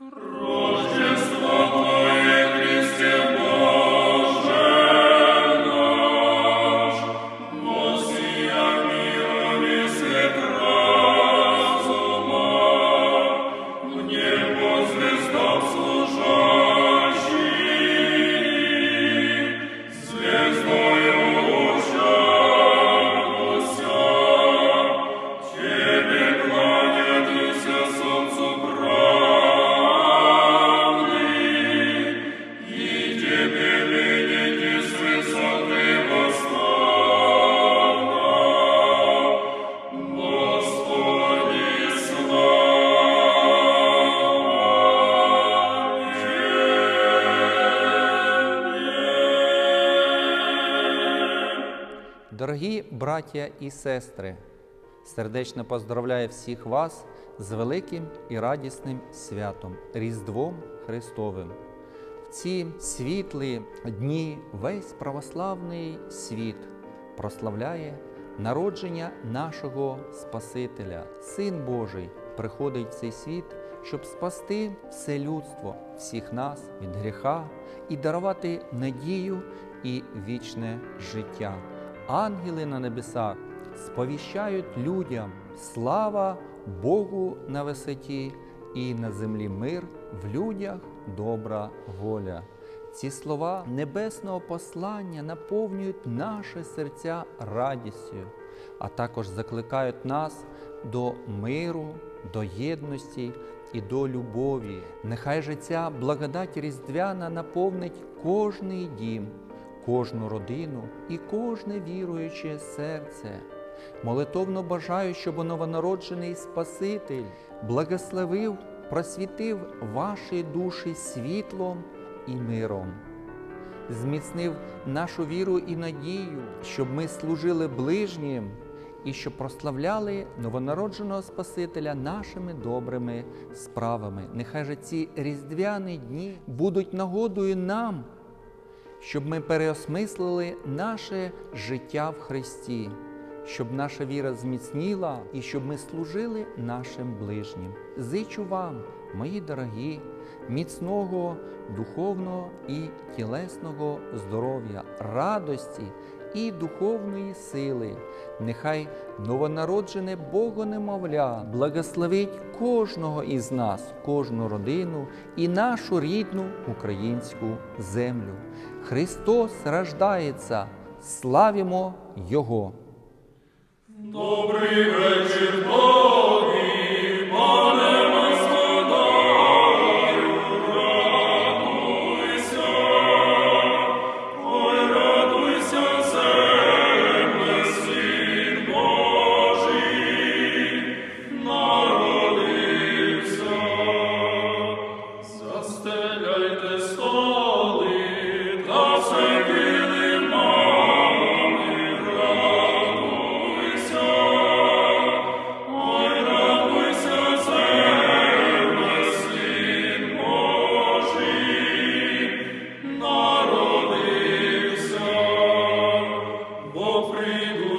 Rrrr. Дорогі браття і сестри, сердечно поздравляю всіх вас з великим і радісним святом Різдвом Христовим. В ці світлі дні весь православний світ прославляє народження нашого Спасителя. Син Божий приходить в цей світ, щоб спасти все людство, всіх нас від гріха і дарувати надію і вічне життя. Ангели на небесах сповіщають людям слава Богу на висоті і на землі мир, в людях добра воля. Ці слова небесного послання наповнюють наше серця радістю, а також закликають нас до миру, до єдності і до любові. Нехай же ця благодать різдвяна наповнить кожний дім, кожну родину і кожне віруюче серце. Молитовно бажаю, щоб новонароджений Спаситель благословив, просвітив ваші душі світлом і миром, зміцнив нашу віру і надію, щоб ми служили ближнім і щоб прославляли новонародженого Спасителя нашими добрими справами. Нехай же ці різдвяні дні будуть нагодою нам щоб ми переосмислили наше життя в Христі, щоб наша віра зміцніла і щоб ми служили нашим ближнім. Зичу вам, мої дорогі, міцного духовного і тілесного здоров'я, радості і духовної сили. Нехай новонароджене Богонемовля благословить кожного із нас, кожну родину і нашу рідну українську землю. Христос рождається, славімо Його! Добрий вечір, Богий, пане радуйся, ой, радуйся, Божий, народився, застеляйте стол. Alfredo.